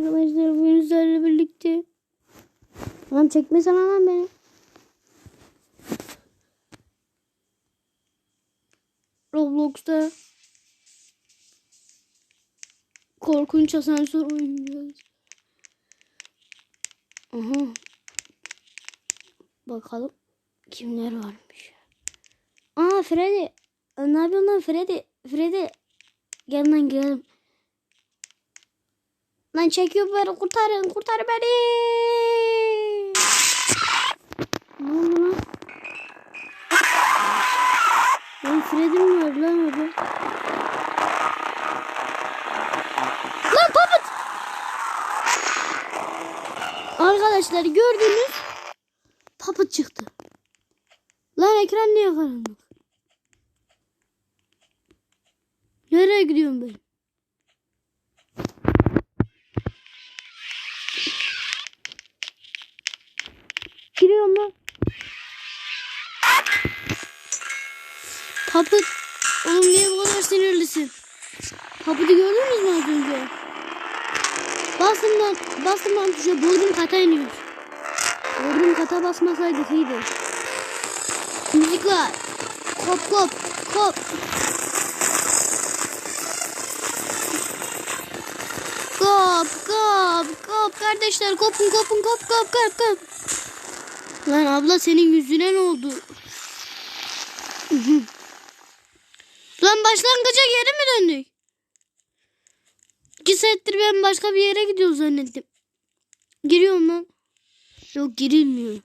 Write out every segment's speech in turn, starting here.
Arkadaşlar bugün sizlerle birlikte. Lan çekmesene lan beni. Roblox'ta korkunç asansör oynayacağız. Aha. Bakalım kimler varmış. Aa Freddy. Ne yapıyorsun lan Freddy? Freddy. Gel lan gel. Lan çekiyor beni kurtarın kurtar beni. Ne oldu lan? Lan Freddy mi var lan orada? Lan Puppet! Arkadaşlar gördünüz. Puppet çıktı. Lan ekran niye karanlık? Nereye gidiyorum ben? Giriyorum lan. Puppet. Oğlum niye bu kadar sinirlisin? Puppet'i gördünüz mü az önce? Bastım lan tuşa. Bodrum kata iniyoruz. Bodrum kata basmasaydık iyiydi. Müzik var. Kop kop kop. Kop kop kop kardeşler kopun kopun kop kop kop kop. Lan abla senin yüzüne ne oldu? Lan başlangıca geri mi döndük? İki saattir ben başka bir yere gidiyor zannettim. Giriyorum lan. Yok girilmiyor.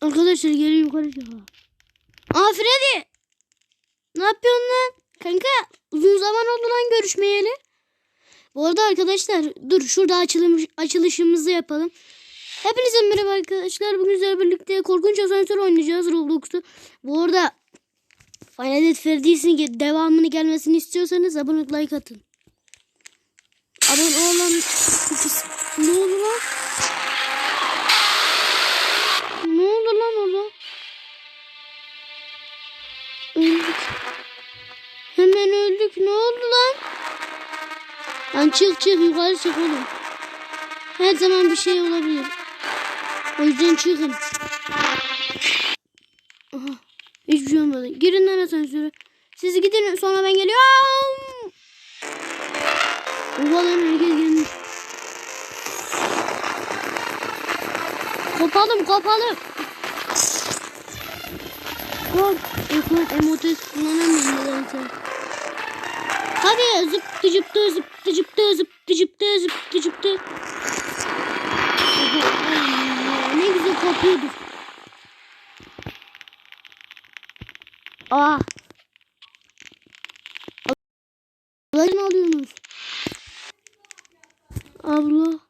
Arkadaşlar gelin yukarı çıkalım. Aa Freddy. Ne yapıyorsun lan? Kanka uzun zaman oldu lan görüşmeyeli. Bu arada arkadaşlar dur şurada açılış, açılışımızı yapalım. Hepinize merhaba arkadaşlar. Bugün sizlerle birlikte korkunç asansör oynayacağız Roblox'ta. Bu arada Final Fantasy Freddy's'in devamını gelmesini istiyorsanız abone olup like atın. Abone olan ne oldu lan? Ne oldu lan orada? Öldük. Hemen öldük. Ne oldu lan? Lan çık çık yukarı çık oğlum. Her zaman bir şey olabilir. O yüzden çıkın. Hiçbir şey olmadı. Girin lan asansöre. Siz gidin sonra ben geliyorum. Oha lan herkes gelmiş. Kopalım kopalım. Kop. Ekmek emotes kullanamıyorum nedense. Hadi zıptı zıptı zıptı zıptı zıptı zıptı zıptı zıptı. Ne güzel kopuyorduk. Aa. Abla ne alıyorsunuz? Abla.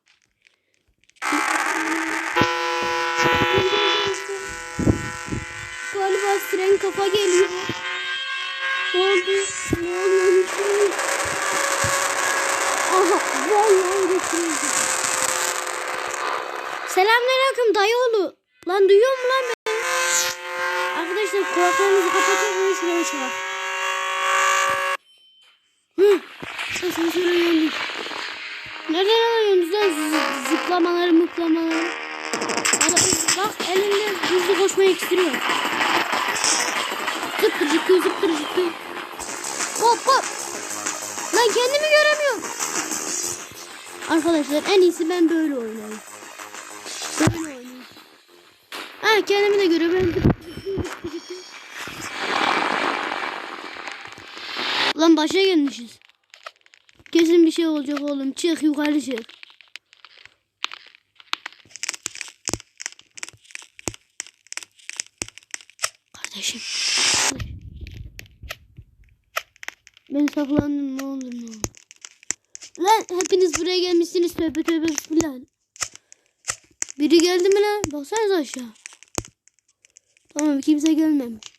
Galiba siren kafa geliyor. Ne oldu? Ne oluyor? Aha vallahi götürüldü. Selamünaleyküm dayıoğlu. Lan duyuyor mu lan kulaklarınızı kapatın. Şuraya şuraya. Hı. Asansöre geldik. Nereden alıyorsunuz lan zı- zıplamaları mıklamaları? Bak- Bak elinde hızlı koşmayı iksiriyor. Zıppır zıppır zıppır zıppır. Hop hop. Lan kendimi göremiyorum. Arkadaşlar en iyisi ben böyle oynayayım. Böyle oynayayım. Ha kendimi de görüyorum. Ben Lan başa gelmişiz. Kesin bir şey olacak oğlum. Çık yukarı çık. Kardeşim. Ben saklandım ne olur ne olur. Lan hepiniz buraya gelmişsiniz tövbe tövbe bismillah. Biri geldi mi lan? Baksanıza aşağı. Tamam kimse gelmemiş.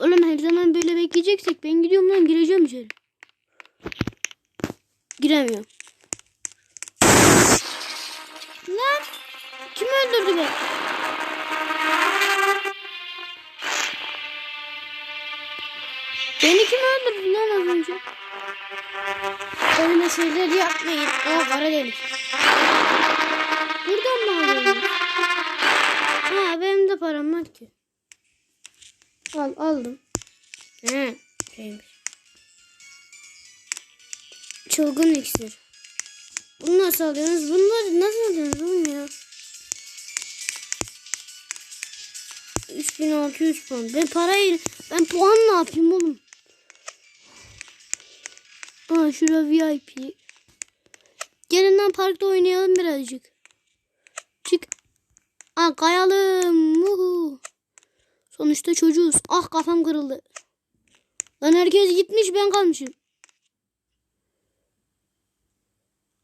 Oğlum her zaman böyle bekleyeceksek ben gidiyorum lan gireceğim içeri. Giremiyorum. Lan kim öldürdü beni? Beni kim öldürdü lan az önce? Öyle şeyler yapmayın. Aa kara delik. Buradan mı alıyorum? Ha benim de param var ki. Al aldım. He. Çılgın iksir. Bunu nasıl alıyorsunuz? Bunları nasıl alıyorsunuz oğlum ya? 3600 puan. Ben parayı ben puan ne yapayım oğlum? Aa şurada VIP. Gelin lan parkta oynayalım birazcık. Çık. Aa kayalım. Muhu. Sonuçta çocuğuz. Ah kafam kırıldı. Lan herkes gitmiş ben kalmışım.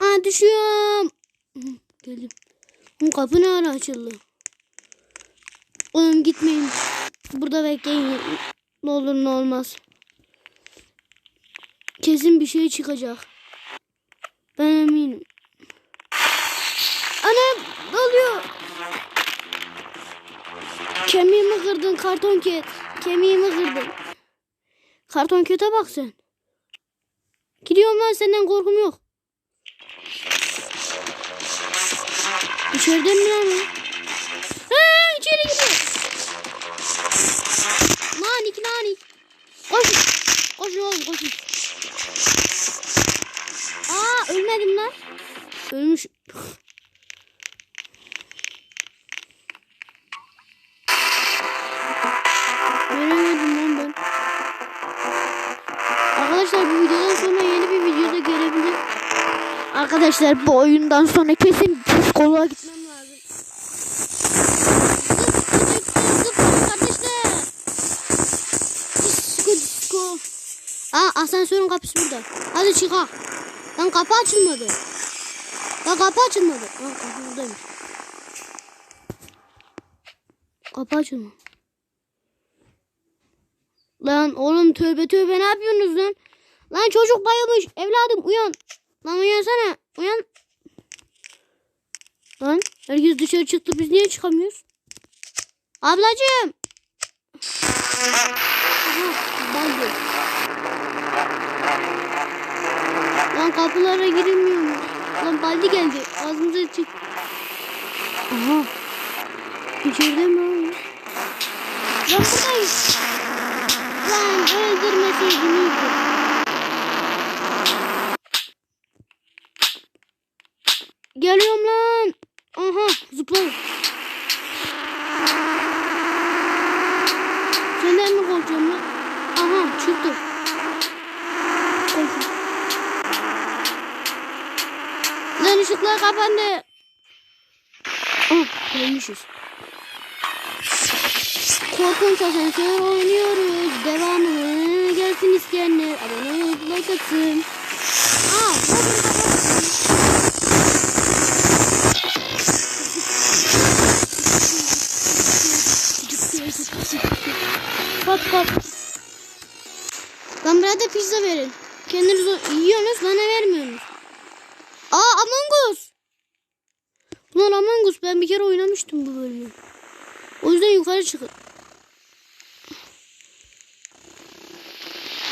Aa düşüyorum. Geldim. Hı, Kapı ne ara açıldı? Oğlum gitmeyin. Burada bekleyin. Ne olur ne olmaz. Kesin bir şey çıkacak. Ben eminim. Anam ne oluyor? Kemiğimi kırdın karton ket. Kemiğimi kırdın. Karton kete bak sen. Gidiyorum lan senden korkum yok. İçeride mi lan? Ha, içeri gidiyor. Nanik nanik. Koşun. Koşun oğlum koşun. Aa ölmedim lan. Ölmüş. Arkadaşlar bu videodan sonra yeni bir videoda gelebilir. Arkadaşlar bu oyundan sonra kesin psikoloğa gitmem lazım. Kardeşler. Disko disko. Aa asansörün kapısı burada. Hadi çıkalım. Lan kapı açılmadı. Lan kapı açılmadı. Aa kapı buradaymış. Kapı açılmadı. Lan oğlum tövbe tövbe ne yapıyorsunuz lan? Lan çocuk bayılmış. Evladım uyan. Lan uyansana. Uyan. Lan herkes dışarı çıktı. Biz niye çıkamıyoruz? Ablacığım. Lan kapılara girilmiyor? Lan baldi geldi. Ağzımıza çık. Aha. İçeride mi? Lan buradayız. Lan öldürmeseydin iyiydi. Geliyorum lan. Aha zıpla. Senden mi korkacağım lan? Aha çıktı. Korkun. Lan ışıklar kapandı. Ah ölmüşüz. Korkunç asansör oynuyoruz. Devamını gelsin isteyenler. Abone olup like atsın. Hop hop. Lan bana da pizza verin. Kendiniz yiyorsunuz bana vermiyorsunuz. Aa Among Us. Ulan Among Us ben bir kere oynamıştım bu bölümü. O yüzden yukarı çıkın.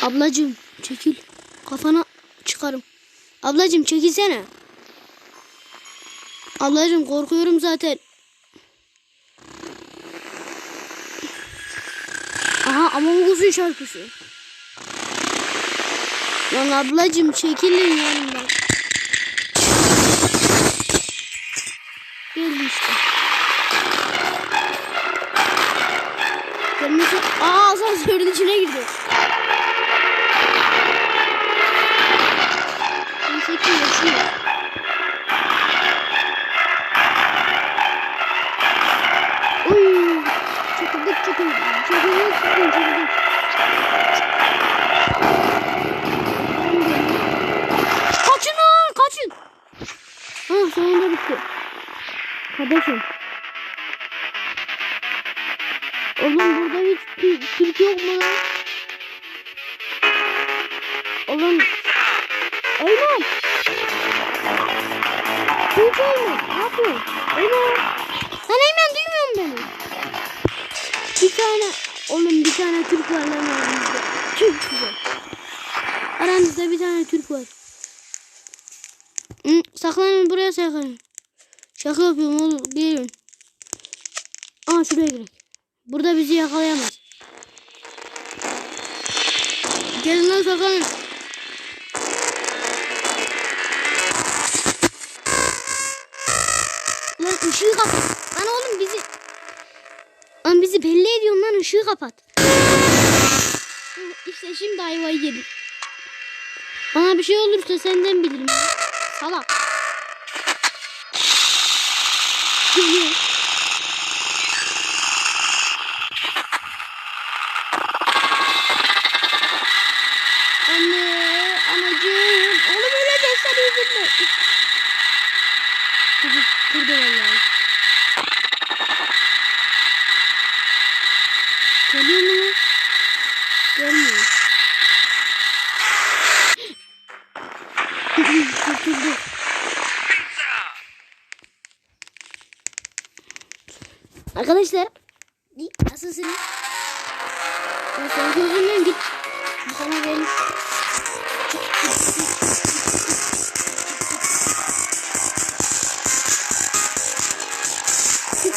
Ablacım çekil. Kafana çıkarım. Ablacım çekilsene. Ablacım korkuyorum zaten. Aha Among Us'un şarkısı. Lan ablacım çekilin yanımdan. Geldi işte. Gelmesi... Aa asansörün içine girdi. Kardeşim. Oğlum burada hiç Tü- Türk yok mu lan? Oğlum. Eymen. Türk Eymen. Ne yapıyorsun? Eymen. Lan Eymen duymuyor musun beni? Bir tane. Oğlum bir tane Türk var lan aramızda. Tüm size. Aranızda bir tane Türk var. Saklanın buraya saklanın. Şaka yapıyorum oğlum. Gelin. Aa şuraya girelim. Burada bizi yakalayamaz. Gelin lan saklanın. Lan ışığı kapat. Lan oğlum bizi... Lan bizi belli ediyorsun lan ışığı kapat. İşte şimdi ayvayı yedik. Bana bir şey olursa senden bilirim. Salak. Geliyor. Anne,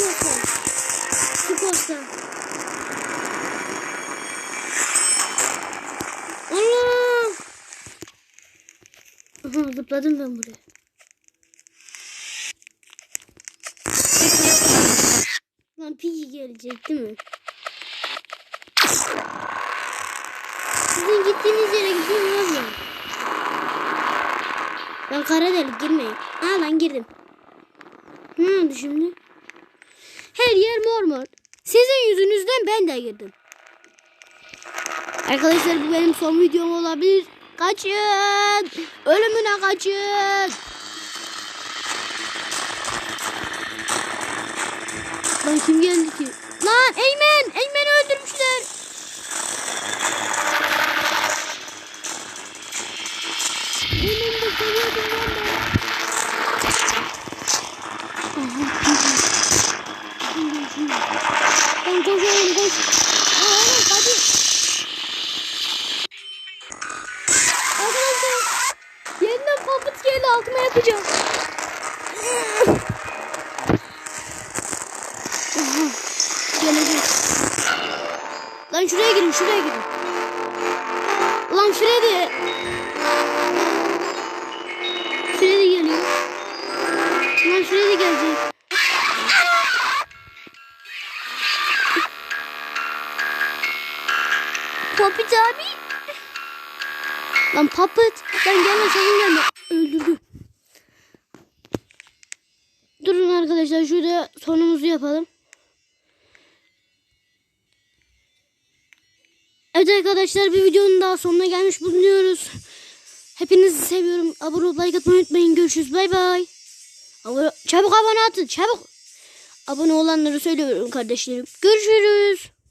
Çık olsan. Çık olsan. Allah! Aha, zıpladım ben buraya. Lan Piggy gelecek değil mi? Sizin gittiğiniz yere gidiyorum ya. Ben kara delik girmeyin. Aa lan girdim. Ne oldu şimdi? Her yer mor mor. Sizin yüzünüzden ben de girdim. Arkadaşlar bu benim son videom olabilir. Kaçın. Ölümüne kaçın. Lan kim geldi ki? Lan Eymen! Eymen'i Lan şuraya girin şuraya girin. Lan Freddy. Freddy geliyor. Lan Freddy gelecek. Puppet abi. Lan Puppet. Lan gelme sakın gelme. Öldürdü. Durun arkadaşlar şurada sonumuzu yapalım. Evet arkadaşlar bir videonun daha sonuna gelmiş bulunuyoruz. Hepinizi seviyorum. Abone olup like atmayı unutmayın. Görüşürüz. Bay bay. Abone- Çabuk abone atın. Çabuk. Abone olanları söylüyorum kardeşlerim. Görüşürüz.